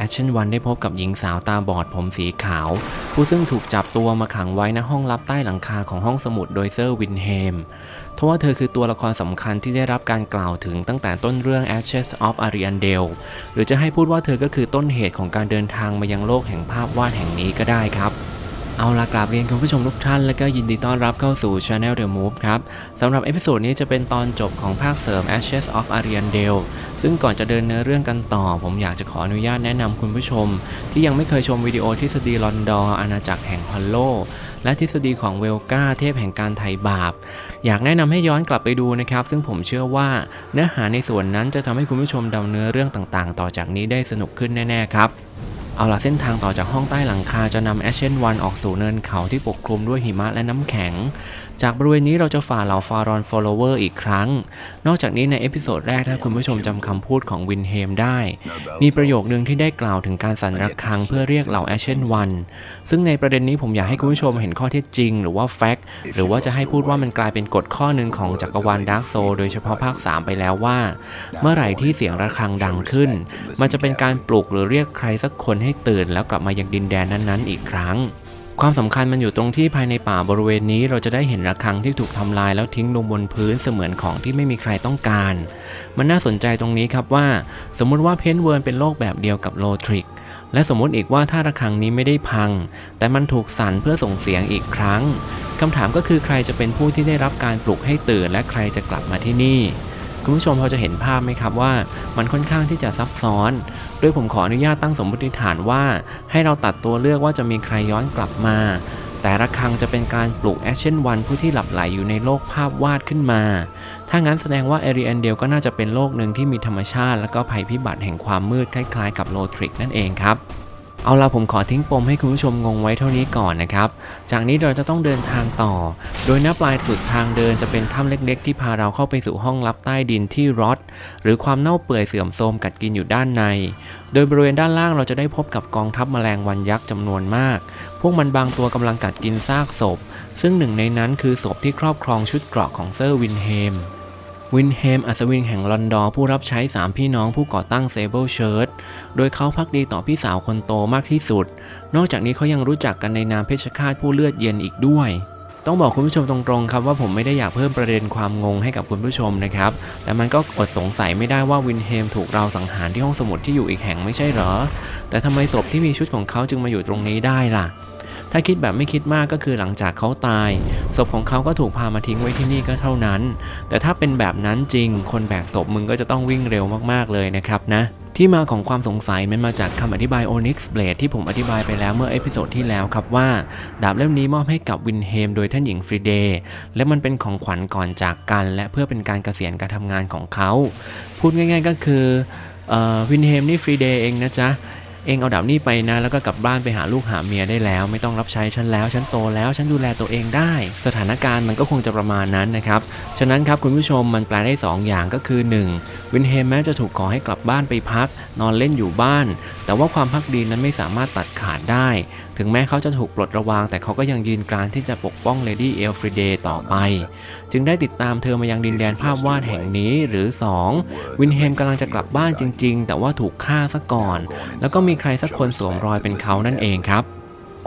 แอชั่นวันได้พบกับหญิงสาวตาบอดผมสีขาว ผู้ซึ่งถูกจับตัวมาขังไว้ณห้องลับใต้หลังคาของห้องสมุดโดยเซอร์วินเฮมทว่าเธอคือตัวละครสำคัญที่ได้รับการกล่าวถึงตั้งแต่ต้นเรื่อง Ashes of Ariandel หรือจะให้พูดว่าเธอก็คือต้นเหตุของการเดินทางมายังโลกแห่งภาพวาดแห่งนี้ก็ได้ครับ เอาล่ะกราบเรียนคุณผู้ชมทุกท่าน และก็ยินดีต้อนรับเข้าสู่ Channel The Move ครับสำหรับเอพิโซดนี้จะเป็นตอนจบของภาคเสริม Ashes of Ariandel ซึ่งก่อนจะเดินเนื้อเรื่องกันต่อ ผมอยากจะขออนุญาตแนะนำคุณผู้ชม ที่ยังไม่เคยชมวิดีโอทฤษฎีลอนดอร์อาณาจักรแห่งพอลโล และทฤษฎีของเวลกาเทพแห่งการไถ่บาป อยากแนะนำให้ย้อนกลับไปดูนะครับ ซึ่งผมเชื่อว่าเนื้อหาในส่วนนั้นจะทำให้คุณผู้ชมดาเนื้อเรื่องต่างๆ ต่อจากนี้ได้สนุกขึ้นแน่ๆครับ เอาล่ะเส้นทางต่อจากห้องใต้หลังคาจะนำแอชเชนวันออกสู่เนินเขาที่ปกคลุมด้วยหิมะและน้ำแข็ง จากบริเวณนี้เราจะฝ่าเหล่าฟารอนฟอลโลเวอร์อีกครั้ง นอกจากนี้ในเอพิโซดแรกถ้าคุณผู้ชมจำคำพูดของวินเฮมได้ มีประโยคนึงที่ได้กล่าวถึงการสั่นระฆังเพื่อเรียกเหล่าแอชเชนวันซึ่งในประเด็นนี้ผมอยากให้คุณผู้ชมเห็นข้อเท็จจริง หรือว่าแฟกต์หรือว่าจะให้พูดว่ามันกลายเป็นกฎข้อหนึ่งของจักรวาลดาร์กโซโดยเฉพาะภาค 3 ไปแล้วว่า เมื่อไหร่ที่เสียงระฆังดังขึ้น มันจะเป็นการปลุกหรือเรียกใครสักคนให้ตื่นแล้วกลับมายังดินแดนนั้นๆ อีกครั้ง ความสำคัญมันอยู่ตรงที่ภายในป่าบริเวณนี้เราจะได้เห็นระฆังที่ถูกทำลายแล้วทิ้งลงบนพื้นเสมือนของที่ไม่มีใครต้องการ มันน่าสนใจตรงนี้ครับว่า สมมุติว่าเพนเวิร์นเป็นโลกแบบเดียวกับโลทริกและสมมุติอีกว่าถ้าระฆังนี้ไม่ได้พัง แต่มันถูกสั่นเพื่อส่งเสียงอีกครั้งคำถามก็คือใครจะเป็นผู้ที่ได้รับการปลุกให้ตื่น และใครจะกลับมาที่นี่ คุณผู้ชมพอจะเห็นภาพไหมครับว่า มันค่อนข้างที่จะซับซ้อนโดยผมขออนุญาตตั้งสมมติฐานว่า ให้เราตัดตัวเลือกว่าจะมีใครย้อนกลับมา แต่ระฆังจะเป็นการปลุกแอชั่นวันผู้ที่หลับไหลอยู่ในโลกภาพวาดขึ้นมา ถ้างั้นแสดงว่าเอริแอนเดลก็น่าจะเป็นโลกหนึ่งที่มีธรรมชาติ และก็ภัยพิบัติแห่งความมืดคล้ายๆ กับโลทริกนั่นเองครับ เอาละผมขอทิ้งปมให้คุณผู้ชมงงไว้เท่านี้ก่อนนะครับ จากนี้เราจะต้องเดินทางต่อ โดยหน้าปลายสุดทางเดินจะเป็นถ้ำเล็กๆ ที่พาเราเข้าไปสู่ห้องลับใต้ดินที่รอดหรือความเน่าเปื่อยเสื่อมโทรมกัดกินอยู่ด้านใน โดยบริเวณด้านล่างเราจะได้พบกับกองทัพแมลงวันยักษ์จำนวนมาก พวกมันบางตัวกำลังกัดกินซากศพ ซึ่งหนึ่งในนั้นคือศพที่ครอบครองชุดเกราะของเซอร์วินเฮม วินเฮม อัศวินแห่งลอนดอร์ผู้รับใช้3พี่น้องผู้ก่อตั้งเซเบิลเชิร์ตโดยเขาพักดีต่อพี่สาวคนโตมากที่สุด นอกจากนี้เขายังรู้จักกันในนามเพชฌฆาตผู้เลือดเย็นอีกด้วย ต้องบอกคุณผู้ชมตรงๆครับว่าผมไม่ได้อยากเพิ่มประเด็นความงงให้กับคุณผู้ชมนะครับ แต่มันก็อดสงสัยไม่ได้ว่าวินเฮมถูกเราสังหารที่ห้องสมุดที่อยู่อีกแห่งไม่ใช่เหรอ แต่ทำไมศพที่มีชุดของเขาจึงมาอยู่ตรงนี้ได้ล่ะ ถ้าคิดแบบไม่คิดมากก็คือหลังจากเขาตาย ศพของเขาก็ถูกพามาทิ้งไว้ที่นี่ก็เท่านั้น แต่ถ้าเป็นแบบนั้นจริง คนแบกศพมึงก็จะต้องวิ่งเร็วมากๆเลยนะครับนะที่มาของความสงสัยมันมาจากคำอธิบาย Onyx Blade ที่ผมอธิบายไปแล้วเมื่อเอพิโซดที่แล้วครับว่า ดาบเล่มนี้มอบให้กับวินเฮมโดยท่านหญิงฟรีเดย์และมันเป็นของขวัญก่อนจากกัน และเพื่อเป็นการเกษียณการทำงานของเขา พูดง่ายๆก็คือเอ่อวินเฮมนี่ฟรีเดย์เองนะจ๊ะ เองเอาดาบนี้ไปนะแล้วก็กลับบ้านไปหาลูกหาเมียได้แล้ว ไม่ต้องรับใช้ฉันแล้ว ฉันโตแล้ว ฉันดูแลตัวเองได้ สถานการณ์มันก็คงจะประมาณนั้นนะครับฉะนั้นครับคุณผู้ชมมันแปลได้ 2 อย่างก็คือ 1. วินเฮมแม้จะถูกขอให้กลับบ้านไปพัก นอนเล่นอยู่บ้าน แต่ว่าความพักดีนั้นไม่สามารถตัดขาดได้ ถึงแม้เขาจะถูกปลดระวาง แต่เขาก็ยังยืนกรานที่จะปกป้องเลดี้เอลฟริเดย์ต่อไป จึงได้ติดตามเธอมายังดินแดนภาพวาดแห่งนี้หรือ 2. วินเฮมกำลังจะกลับบ้านจริง ๆ แต่ว่าถูกฆ่าซะก่อน แล้วก็มีใครสักคนสวมรอยเป็นเขานั่นเองครับ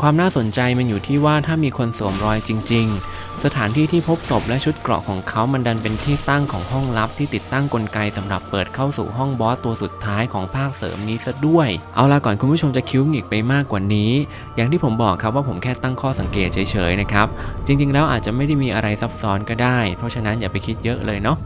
ความน่าสนใจมันอยู่ที่ว่าถ้ามีคนสวมรอยจริง ๆ สถานที่ที่พบศพและชุดเกราะของเขามันดันเป็นที่ตั้งของห้องลับที่ติดตั้งกลไกสำหรับเปิดเข้าสู่ห้องบอสตัวสุดท้ายของภาคเสริมนี้ซะด้วย เอาล่ะก่อนคุณผู้ชมจะคิ้วหงิกไปมากกว่านี้ อย่างที่ผมบอกครับว่าผมแค่ตั้งข้อสังเกตเฉยๆนะครับ จริงๆ แล้วอาจจะไม่ได้มีอะไรซับซ้อนก็ได้ เพราะฉะนั้นอย่าไปคิดเยอะเลยเนาะ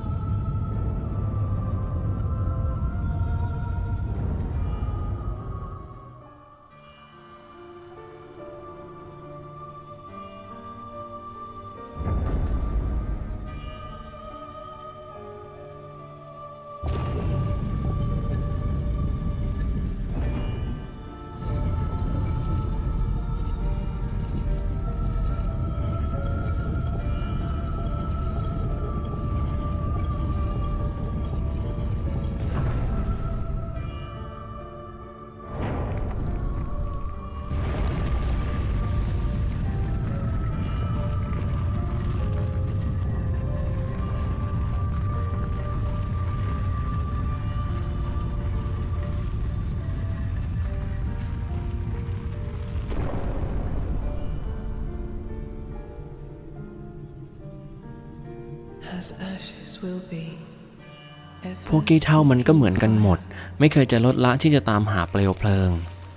พวกกี้เท่ามันก็เหมือนกันหมด ไม่เคยจะลดละที่จะตามหาเปลวเพลิง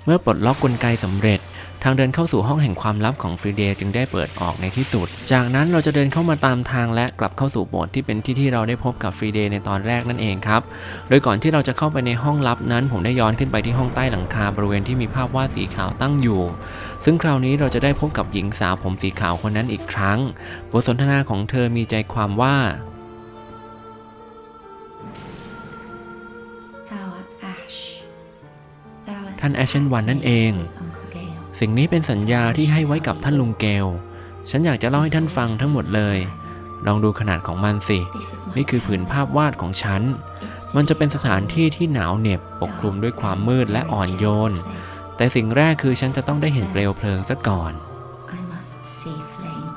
เมื่อปลดล็อกกลไกสำเร็จ ทางเดินเข้าสู่ห้องแห่งความลับของฟรีเดย์จึงได้เปิดออกในที่สุด จากนั้นเราจะเดินเข้ามาตามทางและกลับเข้าสู่โบสถ์ที่เป็นที่ที่เราได้พบกับฟรีเดย์ในตอนแรกนั่นเองครับ โดยก่อนที่เราจะเข้าไปในห้องลับนั้น ผมได้ย้อนขึ้นไปที่ห้องใต้หลังคาบริเวณที่มีภาพวาดสีขาวตั้งอยู่ ซึ่งคราวนี้เราจะได้พบกับหญิงสาวผมสีขาวคนนั้นอีกครั้ง บทสนทนาของเธอมีใจความว่า Thou art Ash. Thou hast ท่าน Ashen One นั่นเอง Uncle Gale. สิ่งนี้เป็นสัญญาที่ให้ไว้กับท่านลุงเกล ฉันอยากจะเล่าให้ท่านฟังทั้งหมดเลย ลองดูขนาดของมันสิ This is my นี่คือผืนภาพวาดของฉัน มันจะเป็นสถานที่ที่หนาวเหน็บปกคลุมด้วยความมืดและอ่อนโยน แต่สิ่งแรกคือฉันจะต้องได้เห็นเปลวเพลิงซะก่อน I must see flame.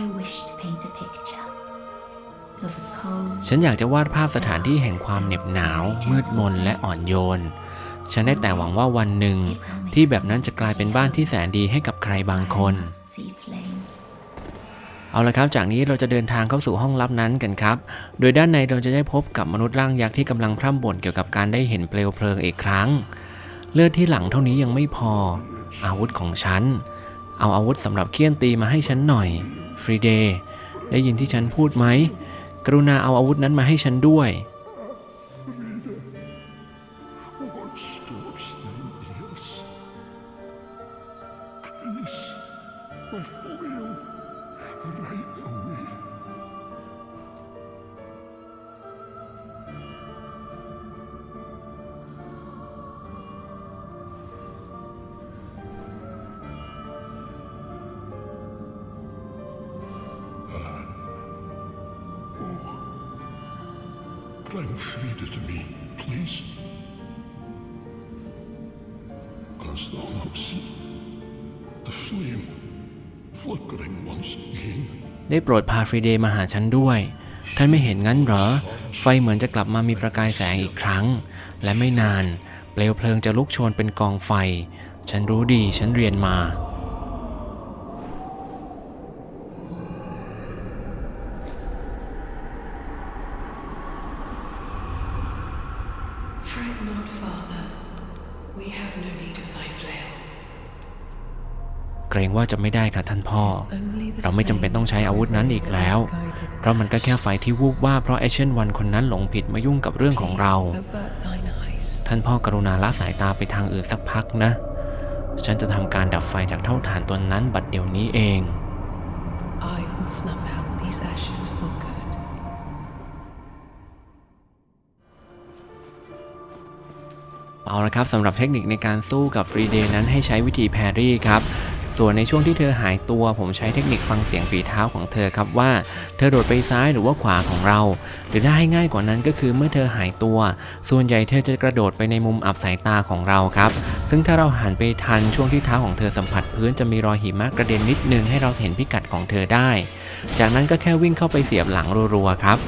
I wish to paint a picture of a cold ฉันอยากจะวาดภาพสถานที่แห่งความเหน็บหนาว มืดมนและอ่อนโยน ฉันได้แต่หวังว่าวันหนึ่งที่แบบนั้นจะกลายเป็นบ้านที่แสนดีให้กับใครบางคน เอาละครับ จากนี้เราจะเดินทางเข้าสู่ห้องลับนั้นกันครับ โดยด้านในเราจะได้พบกับมนุษย์ร่างยักษ์ที่กำลังพร่ำบ่นเกี่ยวกับการได้เห็นเปลวเพลิงอีกครั้ง เลือดที่หลังเท่านี้ยังไม่พอ อาวุธของฉัน เอาอาวุธสำหรับเคี่ยนตีมาให้ฉันหน่อย ฟรีเดย์ได้ยินที่ฉันพูดไหมกรุณาเอาอาวุธนั้นมาให้ฉันด้วย Then Frida to me, please. As thou look'st, the flame flickering once again? ได้โปรดพาฟรีเดย์มาหาฉันด้วย ท่านไม่เห็นงั้นเหรอ ไฟเหมือนจะกลับมามีประกายแสงอีกครั้ง และไม่นาน เปลวเพลิงจะลุกโชนเป็นกองไฟ ฉันรู้ดี ฉันเรียนมา เกรงว่าจะไม่ได้ค่ะท่านพ่อ Only the เราไม่จำเป็นต้องใช้อาวุธนั้นอีกแล้ว เพราะมันก็แค่ไฟที่วูบว่าบเพราะแอชเชนวันคนนั้นหลงผิดมายุ่งกับเรื่องของเรา Avert thine eyes. ท่านพ่อกรุณาละสายตาไปทางอื่นสักพักนะ ฉันจะทำการดับไฟจากเท่าฐานตัวนั้นบัดเดี๋ยวนี้เอง I will snuff out these ashes เอาละครับสำหรับเทคนิคในการสู้กับฟรีเดย์นั้นให้ใช้วิธีแพรรี่ครับส่วนในช่วงที่เธอหายตัวผมใช้เทคนิคฟังเสียงฝีเท้าของเธอครับว่า เธอโดดไปซ้ายหรือว่าขวาของเรา หรือถ้าให้ง่ายกว่านั้นก็คือเมื่อเธอหายตัว ส่วนใหญ่เธอจะกระโดดไปในมุมอับสายตาของเราครับ ซึ่งถ้าเราหันไปทันช่วงที่เท้าของเธอสัมผัสพื้นจะมีรอยหิมะกระเด็นนิดนึงให้เราเห็นพิกัดของเธอได้ จากนั้นก็แค่วิ่งเข้าไปเสียบหลังรัวๆครับ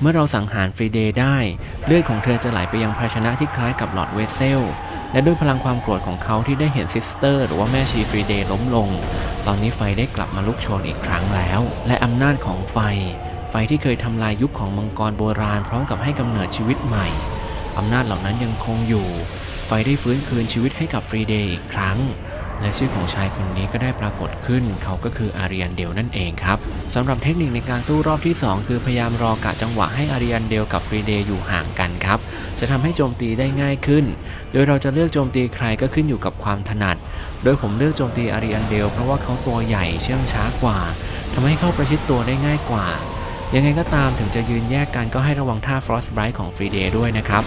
เมื่อเราสังหารฟรีเดย์ได้ เลือดของเธอจะไหลไปยังภาชนะที่คล้ายกับหลอดเวสเซล และด้วยพลังความโกรธของเขาที่ได้เห็นซิสเตอร์หรือว่าแม่ชีฟรีเดย์ล้มลง ตอนนี้ไฟได้กลับมาลุกโชนอีกครั้งแล้ว และอำนาจของไฟ ไฟที่เคยทำลายยุคของมังกรโบราณพร้อมกับให้กำเนิดชีวิตใหม่อำนาจเหล่านั้นยังคงอยู่ ไฟได้ฟื้นคืนชีวิตให้กับฟรีเดย์อีกครั้ง และชื่อของชายคนนี้ก็ได้ปรากฏขึ้น เขาก็คืออาริยันเดลนั่นเองครับสำหรับเทคนิคในการสู้รอบที่ 2 คือพยายามรอกะจังหวะให้อาริยันเดลกับฟรีเดย์อยู่ห่างกันครับ จะทำให้โจมตีได้ง่ายขึ้น โดยเราจะเลือกโจมตีใครก็ขึ้นอยู่กับความถนัด โดยผมเลือกโจมตีอาริยันเดลเพราะว่าเขาตัวใหญ่เชื่องช้ากว่าทำให้เข้าประชิดตัวได้ง่ายกว่ายังไงก็ตามถึงจะยืนแยกกันก็ให้ระวังท่า Frostbite ของฟรีเดย์ด้วยนะครับ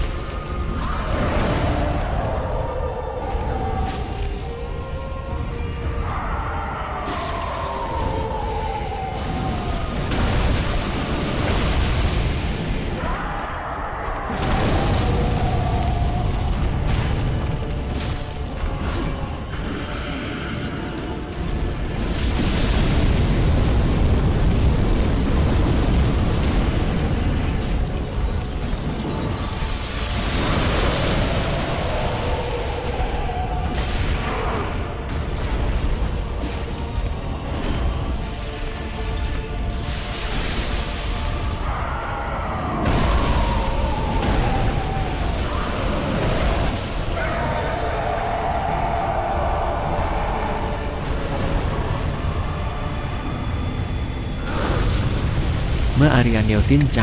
นเดลสิ้นใจ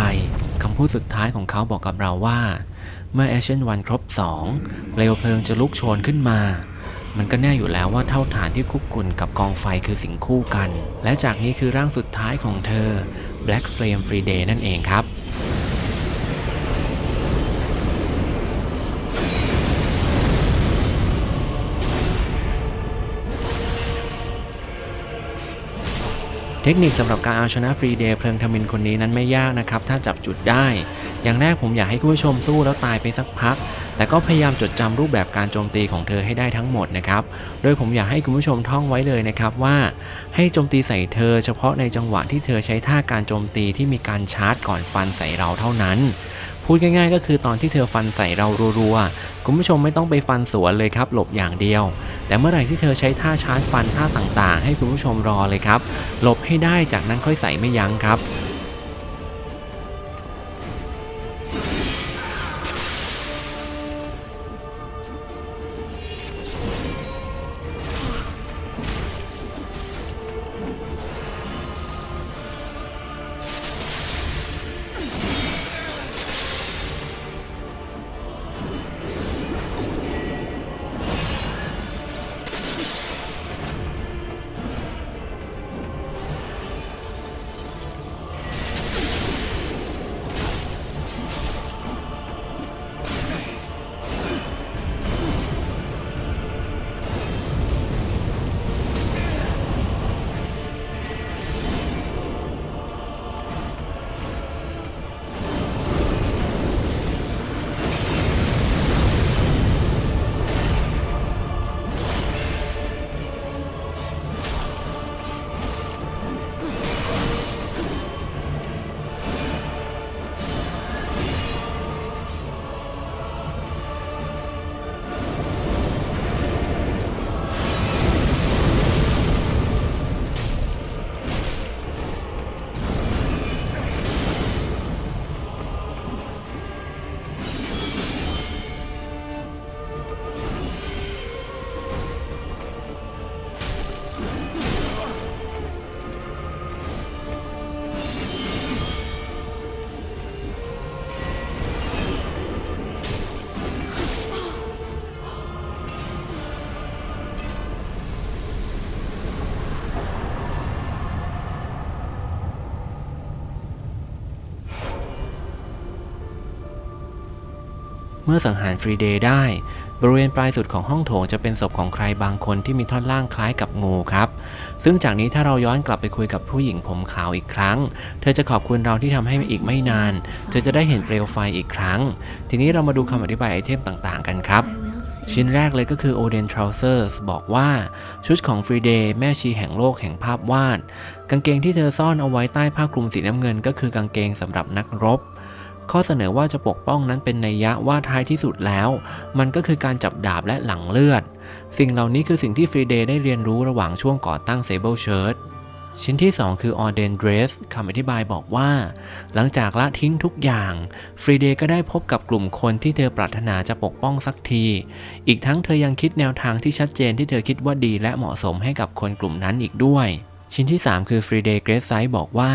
คำพูดสุดท้ายของเขาบอกกับเราว่า เมื่อแอชเชนวันครบ2เปลวเพลิงจะลุกโชนขึ้นมา มันก็แน่อยู่แล้วว่าเท่าฐานที่คุกกุ่นกับกองไฟคือสิ่งคู่กัน และจากนี้คือร่างสุดท้ายของเธอ Black Flame Free Day นั่นเองครับ เทคนิคสำหรับการเอาชนะฟรีเดย์เพลิงทมินคนนี้นั้นไม่ยากนะครับ ถ้าจับจุดได้ อย่างแรกผมอยากให้คุณผู้ชมสู้แล้วตายไปสักพัก แต่ก็พยายามจดจำรูปแบบการโจมตีของเธอให้ได้ทั้งหมดนะครับ โดยผมอยากให้คุณผู้ชมท่องไว้เลยนะครับว่า ให้โจมตีใส่เธอ เฉพาะในจังหวะที่เธอใช้ท่าการโจมตีที่มีการชาร์จก่อนฟันใส่เราเท่านั้น พูดง่ายๆ ก็คือตอนที่เธอฟันใส่เรารัวๆ คุณผู้ชมไม่ต้องไปฟันสวนเลยครับ หลบอย่างเดียว แต่เมื่อไหร่ที่เธอใช้ท่าชาร์จฟันท่าต่างๆ ให้คุณผู้ชมรอเลยครับ หลบให้ได้จากนั้นค่อยใส่ไม่ยั้งครับ มื่อสังหารฟรีเดย์ได้ บริเวณปลายสุดของห้องโถงจะเป็นศพของใครบางคนที่มีท่อนล่างคล้ายกับงูครับ ซึ่งจากนี้ถ้าเราย้อนกลับไปคุยกับผู้หญิงผมขาวอีกครั้ง เธอจะขอบคุณเราที่ทำให้อีกไม่นาน เธอจะได้เห็นเปลวไฟอีกครั้ง ทีนี้เรามาดูคำอธิบายไอเทมต่างๆ กันครับชิ้นแรกเลยก็คือ Oden Trousers บอกว่าชุดของ Free Day แม่ชีแห่งโลกแห่งภาพวาด กางเกงที่เธอซ่อนเอาไว้ใต้ผ้าคลุมสีน้ำเงินก็คือกางเกงสำหรับนักรบ ข้อเสนอว่าจะปกป้องนั้นเป็นนัยยะว่าท้ายที่สุดแล้ว มันก็คือการจับดาบและหลังเลือด สิ่งเหล่านี้คือสิ่งที่ฟรีเดย์ได้เรียนรู้ระหว่างช่วงก่อตั้ง Sable Church ชิ้นที่ 2 คือ Orden Dress คำอธิบายบอกว่า หลังจากละทิ้งทุกอย่าง ฟรีเดย์ก็ได้พบกับกลุ่มคนที่เธอปรารถนาจะปกป้องสักที อีกทั้งเธอยังคิดแนวทางที่ชัดเจนที่เธอคิดว่าดีและเหมาะสมให้กับคนกลุ่มนั้นอีกด้วย ชิ้นที่ 3 คือฟรีเดย์เกรซไซบอกว่า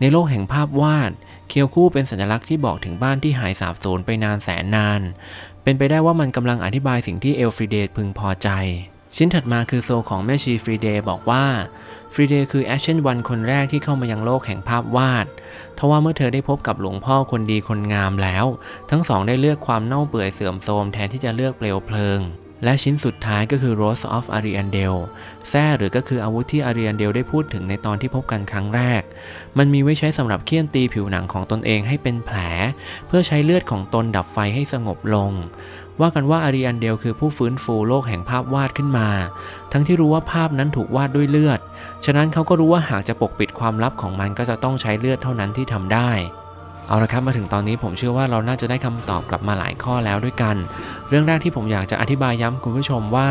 ในโลกแห่งภาพวาด เคียวคู่เป็นสัญลักษณ์ที่บอกถึงบ้านที่หายสาบสูญไปนานแสนนาน เป็นไปได้ว่ามันกำลังอธิบายสิ่งที่เอลฟรีเดย์พึงพอใจ ชิ้นถัดมาคือโซของแม่ชีฟรีเดย์บอกว่าฟรีเดย์คือแอชเชนวันคนแรกที่เข้ามายังโลกแห่งภาพวาด ทว่าเมื่อเธอได้พบกับหลวงพ่อคนดีคนงามแล้ว ทั้งสองได้เลือกความเน่าเปื่อยเสื่อมโทรมแทนที่จะเลือกเปลวเพลิง และชิ้นสุดท้ายก็คือ Rose of Ariandel แท้หรือก็คืออาวุธที่อารี a นเดลได้พูดถึงในตอนที่พบกันครั้งแรก มันมีไว้ใช้สำหรับเคี่ยนตีผิวหนังของตนเองให้เป็นแผล เพื่อใช้เลือดของตนดับไฟให้สงบลง ว่ากันว่าอารี a นเดลคือผู้ฟื้นฟูโลกแห่งภาพวาดขึ้นมา ทั้งที่รู้ว่าภาพนั้นถูกวาดด้วยเลือด ฉะนั้นเขาก็รู้ว่าหากจะปกปิดความลับของมันก็จะต้องใช้เลือดเท่านั้นที่ทำได้ เอาละครับมาถึงตอนนี้ผมเชื่อว่าเราน่าจะได้คำตอบกลับมาหลายข้อแล้วด้วยกัน เรื่องแรกที่ผมอยากจะอธิบายย้ำคุณผู้ชมว่า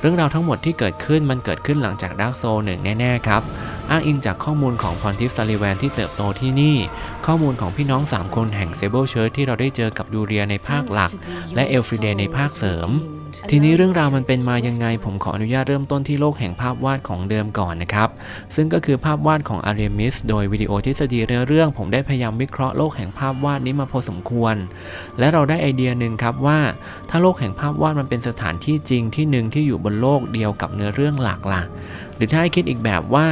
เรื่องราวทั้งหมดที่เกิดขึ้นมันเกิดขึ้นหลังจากดาร์กโซหนึ่งแน่ๆครับอ้างอิงจากข้อมูลของพรทิฟซาลิแวนที่เติบโตที่นี่ ข้อมูลของพี่น้อง 3 คนแห่งเซเบิลเชิร์ที่เราได้เจอกับยูเรียในภาคหลัก และเอลฟริเดในภาคเสริม ทีนี้เรื่องราวมันเป็นมายังไง ผมขออนุญาตเริ่มต้นที่โลกแห่งภาพวาดของเดิมก่อนนะครับ ซึ่งก็คือภาพวาดของอารีมิสโดยวิดีโอทฤษฎีเนื้อเรื่องผมได้พยายามวิเคราะห์โลกแห่งภาพวาดนี้มาพอสมควร และเราได้ไอเดียหนึ่งครับว่าถ้าโลกแห่งภาพวาดมันเป็นสถานที่จริงที่หนึ่งที่อยู่บนโลกเดียวกับเนื้อเรื่องหลักล่ะหรือถ้าให้คิดอีกแบบว่า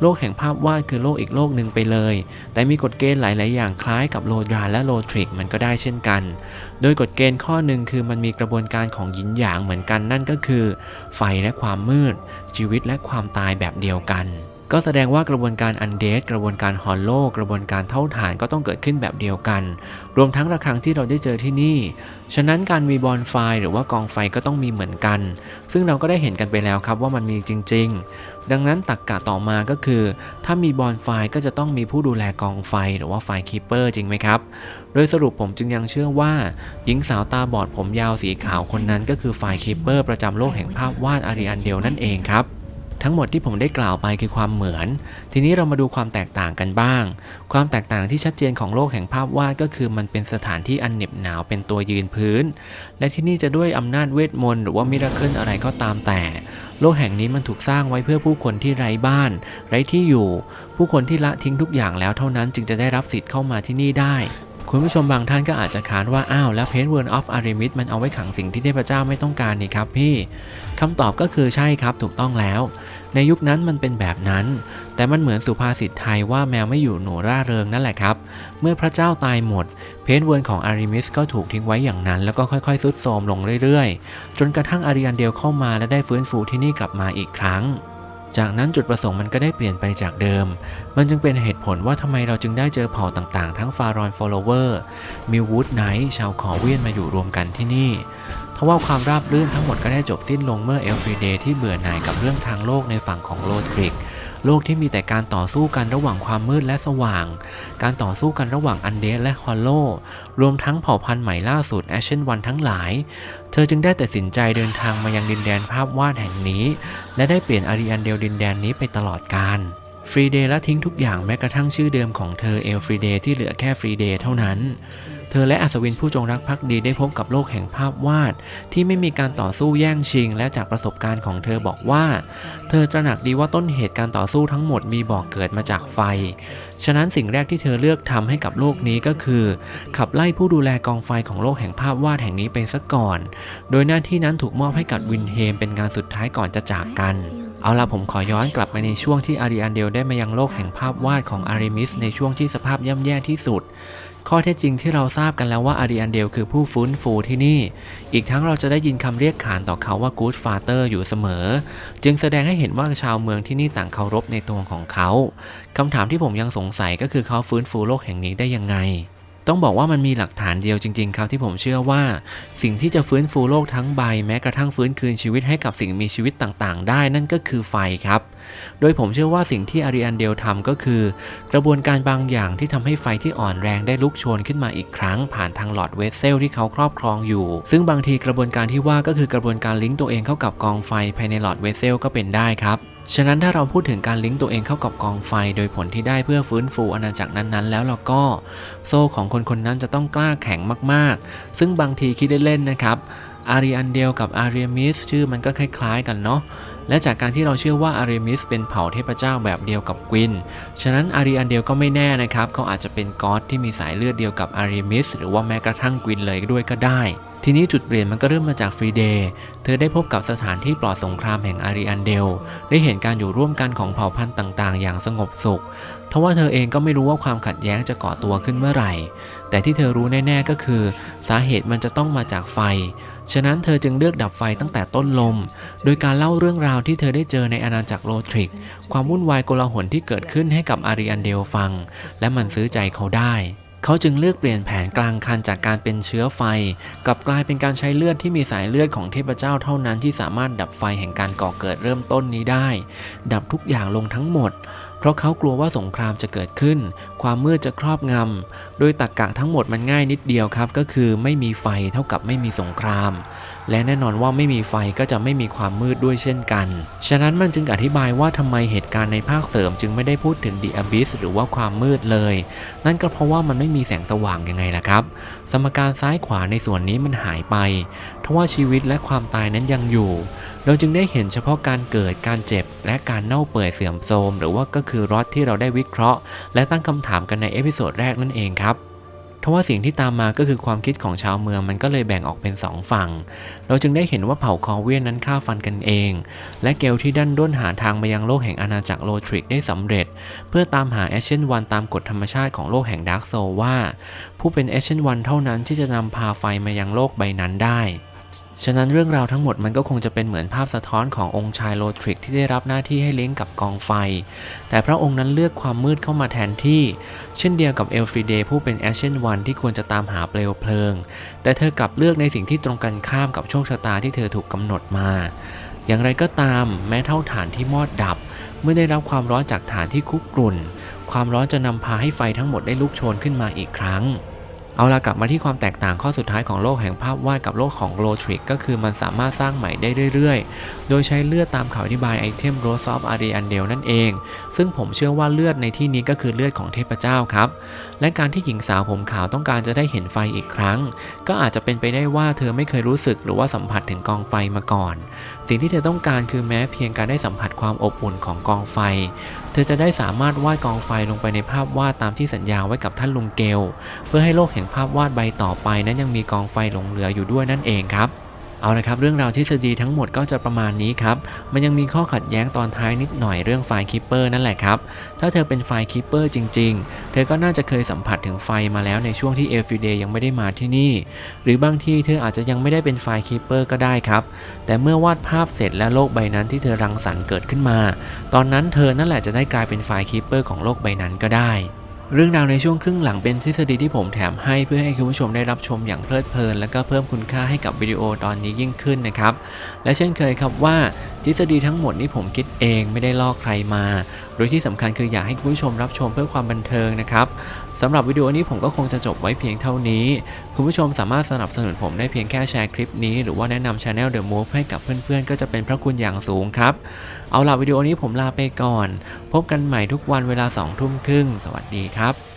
โลกแห่งภาพวาดคือโลกอีกโลกหนึ่งไปเลย แต่มีกฎเกณฑ์หลาย ๆ อย่างคล้ายกับโลดราและโลทริกมันก็ได้เช่นกัน โดยกฎเกณฑ์ข้อหนึ่งคือมันมีกระบวนการของยินหยางเหมือนกันนั่นก็คือ ไฟและความมืด ชีวิตและความตายแบบเดียวกัน ก็แสดงว่ากระบวนการอันเดสกระบวนการฮอลโลกระบวนการเท่าฐานก็ต้องเกิดขึ้นแบบเดียวกัน รวมทั้งระฆังที่เราได้เจอที่นี่ ฉะนั้นการมีบอลไฟหรือว่ากองไฟก็ต้องมีเหมือนกัน ซึ่งเราก็ได้เห็นกันไปแล้วครับว่ามันมีจริง ๆ ดังนั้นตักกะต่อมาก็คือ ถ้ามีบอลไฟก็จะต้องมีผู้ดูแลกองไฟหรือว่าไฟคีเปอร์จริงไหมครับ โดยสรุปผมจึงยังเชื่อว่า หญิงสาวตาบอดผมยาวสีขาวคนนั้นก็คือไฟคีเปอร์ประจำโลกแห่งภาพวาดอาริอันเดลนั่นเองครับ ทั้งหมดที่ผมได้กล่าวไปคือความเหมือน ทีนี้เรามาดูความแตกต่างกันบ้าง ความแตกต่างที่ชัดเจนของโลกแห่งภาพวาดก็คือมันเป็นสถานที่อันเหน็บหนาวเป็นตัวยืนพื้น และที่นี่จะด้วยอำนาจเวทมนต์หรือว่ามิราเคิลอะไรก็ตามแต่ โลกแห่งนี้มันถูกสร้างไว้เพื่อผู้คนที่ไร้บ้าน ไร้ที่อยู่ ผู้คนที่ละทิ้งทุกอย่างแล้วเท่านั้นจึงจะได้รับสิทธิ์เข้ามาที่นี่ได้ คุณผู้ชมบางท่านก็อาจจะค้านว่า อ้าว แล้วเพนเวิร์นออฟอาริมิดมันเอาไว้ขังสิ่งที่เทพเจ้าไม่ต้องการนี่ครับพี่คำตอบก็คือใช่ครับถูกต้องแล้ว ในยุคนั้นมันเป็นแบบนั้น แต่มันเหมือนสุภาษิตไทยว่าแมวไม่อยู่หนูร่าเริงนั่นแหละครับ เมื่อพระเจ้าตายหมด เพนเวิร์นของอาริมิสก็ถูกทิ้งไว้อย่างนั้น แล้วก็ค่อยๆซุดโทรมลงเรื่อยๆ จนกระทั่งอาริอันเดลเข้ามาและได้ฟื้นฟูที่นี่กลับมาอีกครั้ง จากนั้นจุดประสงค์มันก็ได้เปลี่ยนไปจากเดิม มันจึงเป็นเหตุผลว่าทำไมเราจึงได้เจอเผ่าต่างๆ ทั้งฟารอนฟอลโลเวอร์มิววูดไนท์ชาวขอเวียนมาอยู่รวมกันที่นี่ทว่าความราบรื่นทั้งหมดก็ได้จบสิ้นลงเมื่อเอลฟรีเดย์ที่เบื่อหน่ายกับเรื่องทางโลกในฝั่งของโลทริก โลกที่มีแต่การต่อสู้กันระหว่างความมืดและสว่าง การต่อสู้กันระหว่างอันเดสและฮอลโลรวมทั้งเผ่าพันธุ์ใหม่ล่าสุดแอชเชนวันทั้งหลาย เธอจึงได้ตัดสินใจเดินทางมายังดินแดนภาพวาดแห่งนี้ และได้เปลี่ยนอาริอันเดลดินแดนนี้ไปตลอดกาลฟรีเดย์ละทิ้งทุกอย่างแม้กระทั่งชื่อเดิมของเธอเอลฟรีเดย์ที่เหลือแค่ฟรีเดย์เท่านั้น เธอและอัศวินผู้จงรักภักดีได้พบกับโลกแห่งภาพวาด ที่ไม่มีการต่อสู้แย่งชิง และจากประสบการณ์ของเธอบอกว่า เธอตระหนักดีว่าต้นเหตุการต่อสู้ทั้งหมดมีบอกเกิดมาจากไฟ ฉะนั้นสิ่งแรกที่เธอเลือกทำให้กับโลกนี้ก็คือ ขับไล่ผู้ดูแลกองไฟของโลกแห่งภาพวาดแห่งนี้ไปซะก่อน โดยหน้าที่นั้นถูกมอบให้กับวินเฮมเป็นงานสุดท้ายก่อนจะจากกันเอาล่ะผมขอย้อนกลับไปในช่วงที่อาริอันเดลได้มายังโลกแห่งภาพวาดของอาริมิสในช่วงที่สภาพย่ำแย่ที่สุด ข้อเท็จจริงที่เราทราบกันแล้วว่าอาริอันเดลคือผู้ฟื้นฟูที่นี่ อีกทั้งเราจะได้ยินคำเรียกขานต่อเขาว่ากู๊ดฟาเตอร์อยู่เสมอ จึงแสดงให้เห็นว่าชาวเมืองที่นี่ต่างเคารพในตัวของเขาคำถามที่ผมยังสงสัยก็คือเขาฟื้นฟูโลกแห่งนี้ได้ยังไง ต้องบอกว่ามันมีหลักฐานเดียวจริง ๆ ครับที่ผมเชื่อว่าสิ่งที่จะฟื้นฟูโลกทั้งใบ แม้กระทั่งฟื้นคืนชีวิตให้กับสิ่งมีชีวิตต่างๆ ได้นั่นก็คือไฟครับ โดยผมเชื่อว่าสิ่งที่อาริอันเดลทำก็คือ กระบวนการบางอย่างที่ทำให้ไฟที่อ่อนแรงได้ลุกโชนขึ้นมาอีกครั้ง ผ่านทางหลอดเวสเซลที่เขาครอบครองอยู่ ซึ่งบางทีกระบวนการที่ว่าก็คือกระบวนการลิงก์ตัวเองเข้ากับกองไฟภายในหลอดเวสเซลก็เป็นได้ครับ ฉะนั้นถ้าเราพูดถึงการลิงก์ตัวเองเข้ากับกองไฟ โดยผลที่ได้เพื่อฟื้นฟูอาณาจักรนั้นๆ แล้วเราก็ โซ่ของคนคนนั้นจะต้องกล้าแข็งมากๆ ซึ่งบางทีคิดเล่นๆนะครับ อารีอันเดลกับอารีมิสชื่อมันก็คล้ายๆกันเนาะและจากการที่เราเชื่อว่าอารีมิสเป็นเผ่าเทพเจ้าแบบเดียวกับกวิน ฉะนั้นอารีอันเดลก็ไม่แน่นะครับเขาอาจจะเป็นก็อดที่มีสายเลือดเดียวกับอารีมิสหรือว่าแม้กระทั่งกวินเลยด้วยก็ได้ ทีนี้จุดเปลี่ยนมันก็เริ่มมาจากฟรีเดย์เธอได้พบกับสถานที่ปลอดสงครามแห่งอารีอันเดลได้เห็นการอยู่ร่วมกันของเผ่าพันธุ์ต่างๆ อย่างสงบสุขทว่าเธอเองก็ไม่รู้ว่าความขัดแย้งจะก่อตัวขึ้นเมื่อไหร่ แต่ที่เธอรู้แน่ ๆก็คือ สาเหตุมันจะต้องมาจากไฟ ฉะนั้นเธอจึงเลือกดับไฟตั้งแต่ต้นลม โดยการเล่าเรื่องราวที่เธอได้เจอในอาณาจักรโลทริก ความวุ่นวายโกลาหลที่เกิดขึ้นให้กับอาริอันเดลฟัง และมันซื้อใจเขาได้ เขาจึงเลือกเปลี่ยนแผนกลางคันจากการเป็นเชื้อไฟ กลับกลายเป็นการใช้เลือดที่มีสายเลือดของเทพเจ้าเท่านั้นที่สามารถดับไฟแห่งการก่อเกิดเริ่มต้นนี้ได้ ดับทุกอย่างลงทั้งหมด เพราะเขากลัวว่าสงครามจะเกิดขึ้น ความมืดจะครอบงำโดยตรกกะทั้งหมดมันง่ายนิดเดียวครับ ก็คือไม่มีไฟเท่ากับไม่มีสงคราม และแน่นอนว่าไม่มีไฟก็จะไม่มีความมืดด้วยเช่นกัน ฉะนั้นมันจึงอธิบายว่าทำไมเหตุการณ์ในภาคเสริมจึงไม่ได้พูดถึงดีอ b บิสหรือว่าความมืดเลย นั่นก็เพราะว่ามันไม่มีแสงสว่างยังไงล่ะครับ สมการซ้ายขวาในส่วนนี้มันหายไปทว่าชีวิตและความตายนั้นยังอยู่ เราจึงได้เห็นเฉพาะการเกิดการเจ็บ และการเน่าเปื่อยเสื่อมโทรมหรือว่าก็คือรอดที่เราได้วิเคราะห์ และตั้งคำถามกันในเอพิโซดแรกนั่นเองครับ ทว่าสิ่งที่ตามมาก็คือความคิดของชาวเมืองมันก็เลยแบ่งออกเป็นสองฝั่ง เราจึงได้เห็นว่าเผ่าคอเวียนนั้นฆ่าฟันกันเอง และเกลที่ดันด้นหาทางมายังโลกแห่งอาณาจักรโลทริกได้สำเร็จ เพื่อตามหาแอชเชนวันตามกฎธรรมชาติของโลกแห่งดาร์กโซว่า ผู้เป็นแอชเชนวันเท่านั้นที่จะนำพาไฟมายังโลกใบนั้นได้ ฉะนั้นเรื่องราวทั้งหมดมันก็คงจะเป็นเหมือนภาพสะท้อนขององค์ชายโลทริกที่ได้รับหน้าที่ให้เลี้ยงกับกองไฟ แต่พระองค์นั้นเลือกความมืดเข้ามาแทนที่ เช่นเดียวกับเอลฟรีเดผู้เป็นแอชเชนวันที่ควรจะตามหาเปลวเพลิง แต่เธอกลับเลือกในสิ่งที่ตรงกันข้ามกับโชคชะตาที่เธอถูกกำหนดมา อย่างไรก็ตาม แม้เท่าฐานที่มอดดับ เมื่อได้รับความร้อนจากฐานที่คุกรุ่น ความร้อนจะนำพาให้ไฟทั้งหมดได้ลุกโชนขึ้นมาอีกครั้ง เอาละกลับมาที่ความแตกต่างข้อสุดท้ายของโลกแห่งภาพวาดกับโลกของโลทริกก็คือมันสามารถสร้างใหม่ได้เรื่อยๆ โดยใช้เลือดตามคำอธิบายไอเทมโรสอฟอารีอันเดลนั่นเอง ซึ่งผมเชื่อว่าเลือดในที่นี้ก็คือเลือดของเทพเจ้าครับ และการที่หญิงสาวผมขาวต้องการจะได้เห็นไฟอีกครั้ง ก็อาจจะเป็นไปได้ว่าเธอไม่เคยรู้สึกหรือว่าสัมผัสถึงกองไฟมาก่อน สิ่งที่เธอต้องการคือแม้เพียงการได้สัมผัสความอบอุ่นของกองไฟเธอจะได้สามารถวาดกองไฟลงไปในภาพวาดตามที่สัญญาไว้กับท่านลุงเกล เพื่อให้โลกแห่งภาพวาดใบต่อไปนั้นยังมีกองไฟหลงเหลืออยู่ด้วยนั่นเองครับ เอาละครับเรื่องราวทฤษฎีทั้งหมดก็จะประมาณนี้ครับ มันยังมีข้อขัดแย้งตอนท้ายนิดหน่อยเรื่องไฟคิปเปอร์นั่นแหละครับ ถ้าเธอเป็นไฟคิปเปอร์จริง ๆ เธอก็น่าจะเคยสัมผัสถึงไฟมาแล้วในช่วงที่เอลฟิเดย์ยังไม่ได้มาที่นี่ หรือบางทีเธออาจจะยังไม่ได้เป็นไฟคิปเปอร์ก็ได้ครับ แต่เมื่อวาดภาพเสร็จและโลกใบนั้นที่เธอรังสรรค์เกิดขึ้นมา ตอนนั้นเธอนั่นแหละจะได้กลายเป็นไฟคิปเปอร์ของโลกใบนั้นก็ได้ เรื่องราวในช่วงครึ่งหลังเป็นทฤษฎีที่ผมแถมให้เพื่อให้คุณผู้ชมได้รับชมอย่างเพลิดเพลิน และก็เพิ่มคุณค่าให้กับวิดีโอตอนนี้ยิ่งขึ้นนะครับ และเช่นเคยครับว่าทฤษฎีทั้งหมดนี้ผมคิดเองไม่ได้ลอกใครมา โดยที่สำคัญคืออยากให้คุณผู้ชมรับชมเพื่อความบันเทิงนะครับสำหรับวิดีโอนี้ผมก็คงจะจบไว้เพียงเท่านี้ คุณผู้ชมสามารถสนับสนุนผมได้เพียงแค่แชร์คลิปนี้ หรือว่าแนะนำ Channel The Move ให้กับเพื่อนๆ ก็จะเป็นพระคุณอย่างสูงครับ เอาล่ะวิดีโอนี้ผมลาไปก่อน พบกันใหม่ทุกวันเวลา2ทุ่มครึ่ง สวัสดีครับ